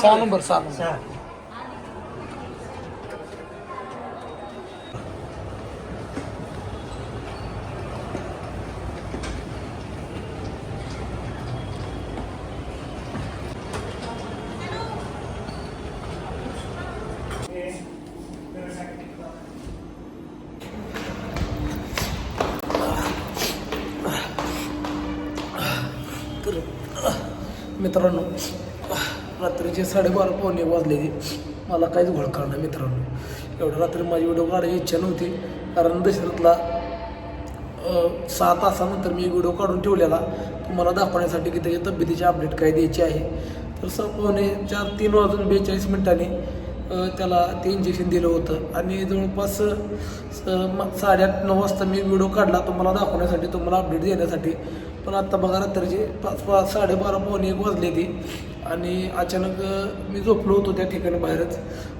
सहा नंबर सहा नंबर. मित्रांनो रात्रीचे साडेबारा पावणे वाजले. मला काहीच घोळकार नाही मित्रांनो. एवढ्या रात्री माझी व्हिडिओ काढायची इच्छा नव्हती. कारण दशरथला सहा तासानंतर मी व्हिडिओ काढून ठेवलेला. तुम्हाला दाखवण्यासाठी की त्याच्या तब्येतीची अपडेट काय द्यायची आहे. तर स पावणे चार तीन वाजून बेचाळीस मिनिटांनी त्याला ते इंजेक्शन दिलं होतं. आणि जवळपास साडेआठ नऊ वाजता मी व्हिडिओ काढला. तुम्हाला दाखवण्यासाठी तुम्हाला अपडेट देण्यासाठी पण आत्ता बघा रात्रीचे पाच पाच साडेबारा पावणे एक वाजले ती आणि अचानक मी झोपलो होतो त्या ठिकाणी बाहेरच.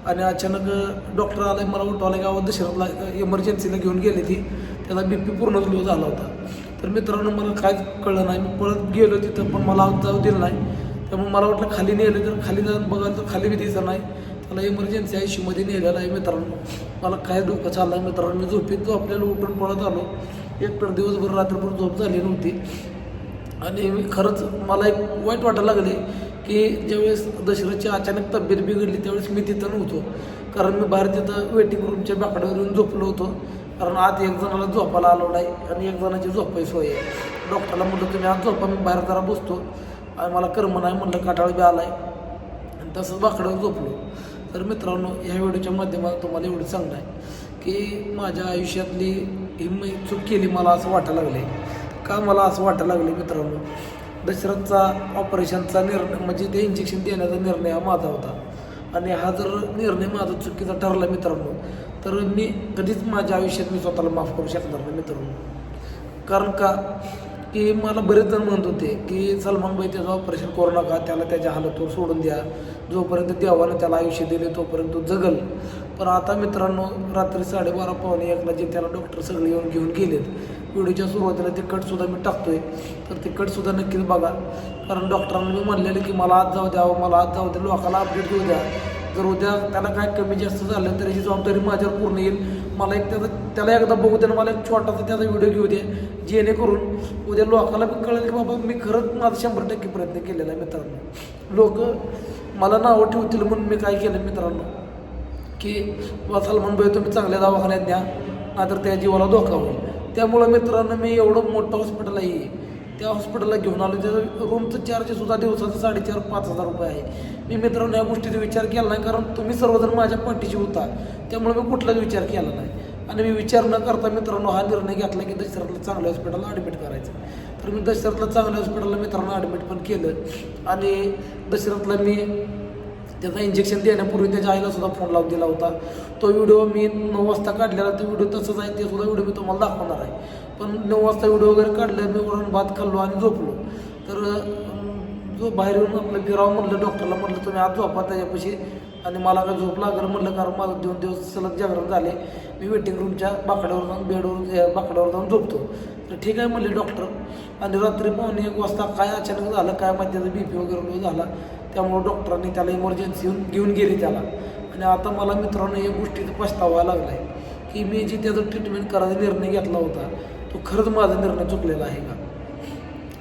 आणि अचानक डॉक्टर आला मला उठवायला गावात दशरथला इमर्जन्सीला घेऊन गेले ती. त्याला बी पी पूर्ण लो झाला होता. तर मित्रांनो मला काय कळलं नाही. मी पळत गेलो तिथं पण मला आत जाऊ दिलं नाही. त्यामुळे मला वाटलं खाली नेलं तर खाली जाऊन बघायला तर खाली बी दिसत नाही. त्याला इमर्जन्सी आयमध्ये नेलेलं आहे मित्रांनो. मला काय डोकं चाललं आहे मित्रांनो. मी झोपेत झोपलेलो उठून पळत आलो. एक तर दिवसभर रात्रभर झोप झाली नव्हती. आणि मी खरंच मला एक वाईट वाटायला लागले की ज्यावेळेस दशरथची अचानक तब्येत बिघडली त्यावेळेस मी तिथं नव्हतो. कारण मी बाहेर तिथं वेटिंग रूमच्या बाकड्यावर येऊन झोपलो होतो. कारण आत एक जणाला झोपायला आलो नाही आणि एक जणाची झोपाय सोय आहे. डॉक्टरला म्हटलं तुम्ही आज झोपा मी बाहेर जरा बसतो. आणि मला कर्म नाही म्हटलं काटाळ बी आला आहे आणि तसंच बाकड्यावर झोपलो. तर मित्रांनो ह्या व्हिडिओच्या माध्यमातून तुम्हाला एवढं सांगणं आहे की माझ्या आयुष्यातली ही मी चूक केली मला असं वाटायला आहे का मला असं वाटायला लागलं मित्रांनो? दशरथचा ऑपरेशनचा निर्णय म्हणजे ते इंजेक्शन देण्याचा निर्णय हा माझा होता. आणि हा जर निर्णय माझा चुकीचा ठरला मित्रांनो तर मी कधीच माझ्या आयुष्यात मी स्वतःला माफ करू शकणार नाही मित्रांनो. कारण का? की मला बरेच जण म्हणत होते की सलमान भाई त्याचं ऑपरेशन करू नका त्याला त्याच्या हालतवर सोडून द्या. जोपर्यंत देवानं त्याला आयुष्य दिले तोपर्यंत तो जगल. पण आता मित्रांनो रात्री साडेबारा पावणे एकला जे त्याला डॉक्टर सगळे येऊन घेऊन गेलेत व्हिडिओच्या सुरुवातीला ते कटसुद्धा मी टाकतोय. तर ते कटसुद्धा नक्कीच बघा. कारण डॉक्टरांना मी म्हणलेलं की मला आज जाऊ द्यावं हो, मला आज जाऊ द्या लोकांना अपडेट देऊ द्या. जर उद्या त्याला काय कमी जास्त झालं तर याची जबाबदारी माझ्यावर पूर्ण येईल. मला एक त्याचा त्याला एकदा बघू द्या आणि मला एक छोटासा त्याचा व्हिडिओ घेऊ दे जेणेकरून उद्या लोकांना पण कळेल की बाबा मी खरंच माझा शंभर टक्के प्रयत्न केलेला आहे मित्रांनो. लोक मला नावं ठेवतील म्हणून मी काय केलं मित्रांनो? की सलमान भाई तुम्ही चांगल्या दवाखान्यात द्या नाहीतर त्या जीवाला धोका होईल. त्यामुळं मित्रांनो मी एवढं मोठं हॉस्पिटल आहे. त्या हॉस्पिटलला घेऊन आलो. त्याचं रूमचं चार्जसुद्धा दिवसाचं साडेचार पाच हजार रुपये आहे. मी मित्रांनो या गोष्टीचा विचार केला नाही कारण तुम्ही सर्वजण माझ्या पाठीशी होता. त्यामुळे मी कुठलाच विचार केला नाही. आणि मी विचार न करता मित्रांनो हा निर्णय घेतला की दशरथला चांगल्या हॉस्पिटलला ॲडमिट करायचं. तर मी दशरथला चांगल्या हॉस्पिटलला मित्रांनो ॲडमिट पण केलं. आणि दशरथला मी त्याचं इंजेक्शन देण्यापूर्वी त्याच्या आईला सुद्धा फोन लावून दिला होता. तो व्हिडिओ मी नऊ वाजता काढलेला तो व्हिडिओ तसंच आहे ते सुद्धा व्हिडिओ मी तुम्हाला दाखवणार आहे. पण नऊ वाजता व्हिडिओ वगैरे काढले मी वरून भात खाल्लो आणि झोपलो. तर जो बाहेर येऊन आपलं फिरावं म्हणलं डॉक्टरला म्हटलं तुम्ही आज झोपा त्याच्यापाशी आणि मला काय झोप लागलं म्हणलं कारण माझं दोन दिवस सलग जागरण झाले. मी वेटिंग रूमच्या बाकड्यावर जाऊन बेडवर या बाकड्यावर जाऊन झोपतो. तर ठीक आहे म्हणले डॉक्टर आणि रात्री पावणे एक वाजता काय अचानक झालं काय माहिती त्याचा बी पी वगैरे झाला. त्यामुळं डॉक्टरांनी त्याला इमर्जन्सी येऊन घेऊन गेली त्याला. आणि आता मला मित्रांनो या गोष्टीचा पछतावा लागला आहे की मी जे त्याचं ट्रीटमेंट करायचा निर्णय घेतला होता तो खरंच माझा निर्णय चुकलेला आहे का?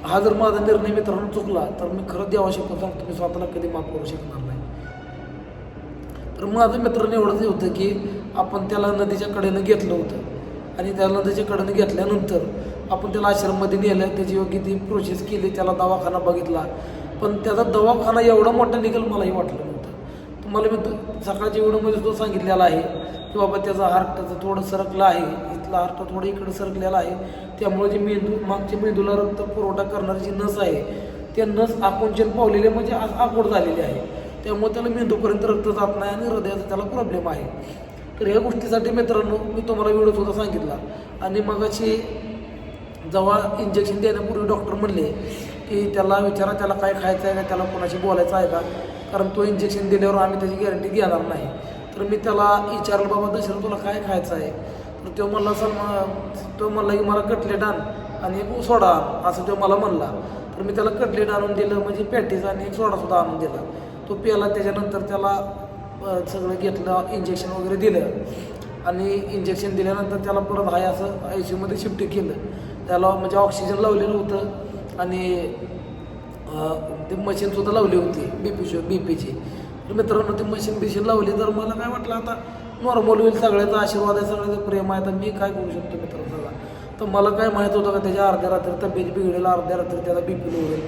हा जर माझा निर्णय मित्रांनो चुकला तर मी खरंच देवा शकतो सांगतो मी स्वतःला कधी माफ करू शकणार नाही. तर माझं मित्रांनो एवढंच होतं की आपण त्याला नदीच्या कडेनं घेतलं होतं. आणि त्या नदीच्या कडेनं घेतल्यानंतर आपण त्याला आश्रममध्ये नेलं त्याची योग्य ती प्रोसेस केली त्याला दवाखाना बघितला. पण त्याचा दवाखाना एवढा मोठा निघेल मलाही वाटलं नव्हतं. तुम्हाला मी तो- सकाळच्या व्हिडिओमध्ये तो सांगितलेला आहे की बाबा त्याचा हार्टचं थोडं सरकलं आहे इथला हार्ट थोडं इकडं सरकलेला आहे त्यामुळे जे मेंदू मागच्या मेंदूला रक्त पुरवठा करणारी जी नस आहे त्या नस आकुंचन पावलेले म्हणजे आज आकोड झालेली आहे. त्यामुळे त्याला मेंदूपर्यंत रक्त जात नाही आणि हृदयाचा त्याला प्रॉब्लेम आहे. तर ह्या गोष्टीसाठी मित्रांनो मी तुम्हाला व्हिडिओ सुद्धा सांगितला. आणि मगाशी जेव्हा इंजेक्शन देण्यापूर्वी डॉक्टर म्हणले की त्याला विचारा त्याला काय खायचं आहे का त्याला कोणाशी बोलायचं आहे का? कारण तो इंजेक्शन दिल्यावर आम्ही त्याची गॅरंटी घेणार नाही. तर मी त्याला विचारलं बाबा दशरथ तुला काय खायचं आहे? तर तो म्हणला सर तो म्हणला की मला कटलेट आण आणि एक सोडा आण असं तो मला म्हणला. तर मी त्याला कटलेट आणून दिलं म्हणजे पॅटीज आणि एक सोडासुद्धा आणून दिला. तो प्याला त्याच्यानंतर त्याला सगळं घेतलं इंजेक्शन वगैरे दिलं. आणि इंजेक्शन दिल्यानंतर त्याला परत हाय असं आय सी यूमध्ये शिफ्ट केलं. त्याला म्हणजे ऑक्सिजन लावलेलं होतं. आणि अ, ते मशीनसुद्धा लावली होती बी पी बी पीची तर मित्रांनो ती मशीन बिशीन लावली तर मला काय वाटलं आता नॉर्मल होईल सगळ्याचा आशीर्वाद आहे सगळ्याचं प्रेम आहे तर मी काय करू शकतो मित्रांनो सगळा तर मला काय माहीत होतं का त्याच्या अर्ध्या रात्री तब्येत बिघडेल अर्ध्या रात्री त्याला बी पी लोडेल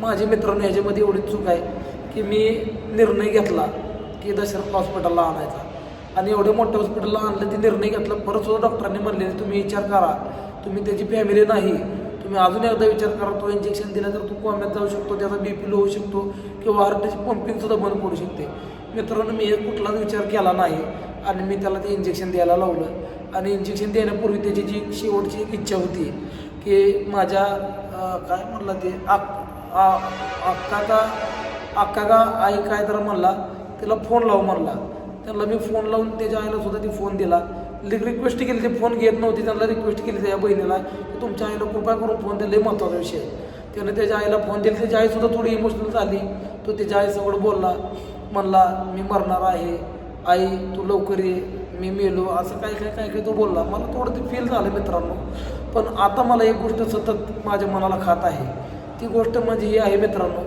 माझे मित्रांनो ह्याच्यामध्ये एवढी चूक आहे की मी निर्णय घेतला की दशरथ हॉस्पिटलला आणायचा. आणि एवढ्या मोठ्या हॉस्पिटलला आणलं ते निर्णय घेतला परत सुद्धा डॉक्टरांनी म्हणले तुम्ही विचार करा तुम्ही त्याची फॅमिली नाही तुम्ही अजून एकदा विचार करा तो इंजेक्शन दिला तर तो कोंब्यात जाऊ शकतो त्याचा बी पी लो होऊ शकतो किंवा हार्टची पंपिंग सुद्धा बंद पडू शकते. मित्रांनो मी एक कुठलाच विचार केला नाही आणि मी त्याला ते इंजेक्शन द्यायला लावलं. आणि इंजेक्शन देण्यापूर्वी त्याची जी शेवटची एक इच्छा होती की माझ्या काय म्हणला ते आ- अक्का का अक्का का आई काय तर म्हणला त्याला फोन लावू म्हणला. त्याला मी फोन लावून त्याच्या आईला सुद्धा ती फोन दिला. रिक्वेस्ट केली ते फोन घेत नव्हती त्यांना रिक्वेस्ट केली त्या बहिणीला. की तुमच्या आईला कृपया करून फोन द्या महत्त्वाचा विषय. त्याने त्याच्या आईला फोन दिला त्याची आईसुद्धा थोडी इमोशनल झाली. तो त्याच्या आईसोबत बोलला म्हणला मी मरणार आहे. आई तू लवकर ये. मी मेलो. असं काय काय काय काय तो बोलला. मला थोडं ते फील झालं मित्रांनो. पण आता मला एक गोष्ट सतत माझ्या मनाला खात आहे. ती गोष्ट म्हणजे ही आहे मित्रांनो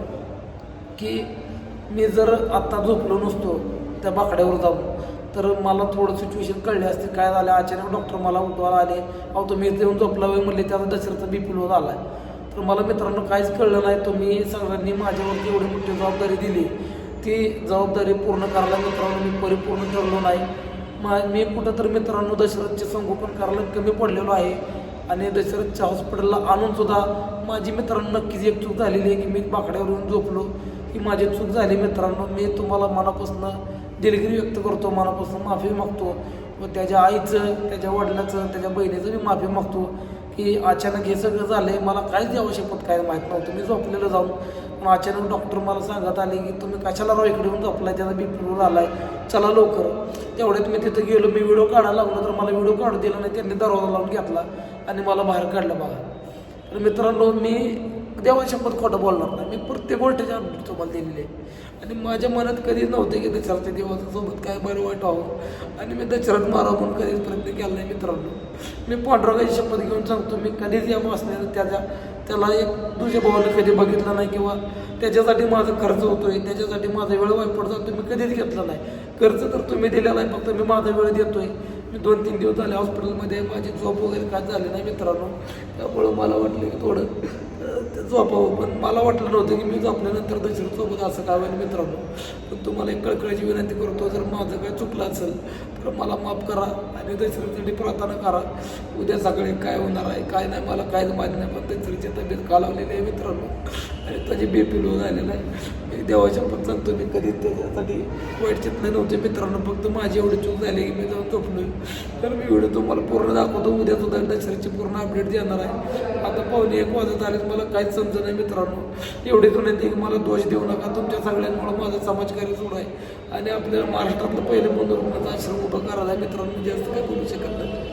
की मी जर आत्ता झोपलो नसतो त्या बाकड्यावर जाऊन. तर मला थोडं सिच्युएशन कळले असते. काय झालं? अचानक डॉक्टर मला उठवायला आले. अहो तुम्ही इथे येऊन झोपला वेळ म्हणले त्याचा दसऱ्याचा बी पी लो झाला तर मला मित्रांनो काहीच कळलं नाही. तुम्ही सगळ्यांनी माझ्यावरती एवढी मोठी जबाबदारी दिली. ती जबाबदारी पूर्ण करायला मित्रांनो मी परिपूर्ण ठरलो नाही. मा मी कुठं तर मित्रांनो दशरथचे संगोपन करायला कमी पडलेलो आहे. आणि दशरथच्या हॉस्पिटलला आणून सुद्धा माझी मित्रांनो नक्कीच एक चूक झालेली आहे की मी बाकड्यावर येऊन झोपलो. ही माझी चूक झाली मित्रांनो. मी तुम्हाला मनापासून दिलगिरी व्यक्त करतो मनापासून माफी मागतो. व त्याच्या आईचं त्याच्या वडिलाचं त्याच्या बहिणीचं मी माफी मागतो की अचानक हे सगळं झालं आहे मला काहीच द्यावं शकत काय माहीत नव्हतं. मी झोपलेलं जाऊन पण अचानक डॉक्टर मला सांगत आले की तुम्ही कशाला राव इकडे येऊन झोपलाय? त्याचा बी पी आहे चला लवकर. तेवढ्यात मी तिथं गेलो मी व्हिडिओ काढायला लागलो तर मला व्हिडिओ काढू दिला नाही त्यांनी दरवाजा लावून घेतला आणि मला बाहेर काढलं बघा. तर मित्रांनो मी देवा शपथ खोटं बोलणार नाही. मी प्रत्येक गोष्टीच्या अपडेट तुम्हाला दिलेली. आहे आणि माझ्या मनात कधीच नव्हते की दशरथ देवाच्या सोबत काय बरं वाईट व्हावं. आणि मी दशरथ मारावं म्हणून कधीच प्रयत्न केला नाही मित्रांनो. मी पांडुरंगाची शपथ घेऊन सांगतो मी कधीच या बसण्याचं त्याच्या त्याला एक तुझ्या भावाला कधी बघितलं नाही किंवा त्याच्यासाठी माझा खर्च होतोय त्याच्यासाठी माझा वेळ वाईट जातो मी कधीच घेतला नाही. खर्च तर तुम्ही दिलेला आहे फक्त मी माझा वेळ देतोय. मी दोन तीन दिवस झाले हॉस्पिटलमध्ये माझी झोप वगैरे काय झाली नाही मित्रांनो. त्यामुळं मला वाटलं की थोडं झोपावं. पण मला वाटलं नव्हतं की मी झोपल्यानंतर दशरथ झोपत असं काय होईल मित्रांनो. पण तुम्हाला एक कळकळीची विनंती करतो जर माझं काय चुकलं असेल तर मला माफ करा आणि दशरथसाठी प्रार्थना करा. उद्या सकाळी काय होणार आहे काय नाही मला काहीच माहीत नाही पण दशरथची तब्येत कालावलेली आहे मित्रांनो. आणि त्याची बेपी लो झालेला आहे. मी देवाच्या पण सांगतो मी कधी त्याच्यासाठी वाईट चित नव्हते मित्रांनो. फक्त माझी एवढी चूक झाली की मी जाऊन झोपलोय. तर मी व्हिडिओ तुम्हाला पूर्ण दाखवतो. उद्या सुद्धा दशरथची पूर्ण अपडेट देणार आहे. आता पाहुणे एक वाजत आले मला काहीच समजत नाही मित्रांनो. एवढी विनंती की मला दोष देऊ नका. तुमच्या सगळ्यांमुळे माझं समाजकार्य सुरू आहे. आणि आपल्याला महाराष्ट्रातलं पहिलं मनोरमाचा आश्रम उभं करायला आहे मित्रांनो. जास्त काही बोलू शकत नाही.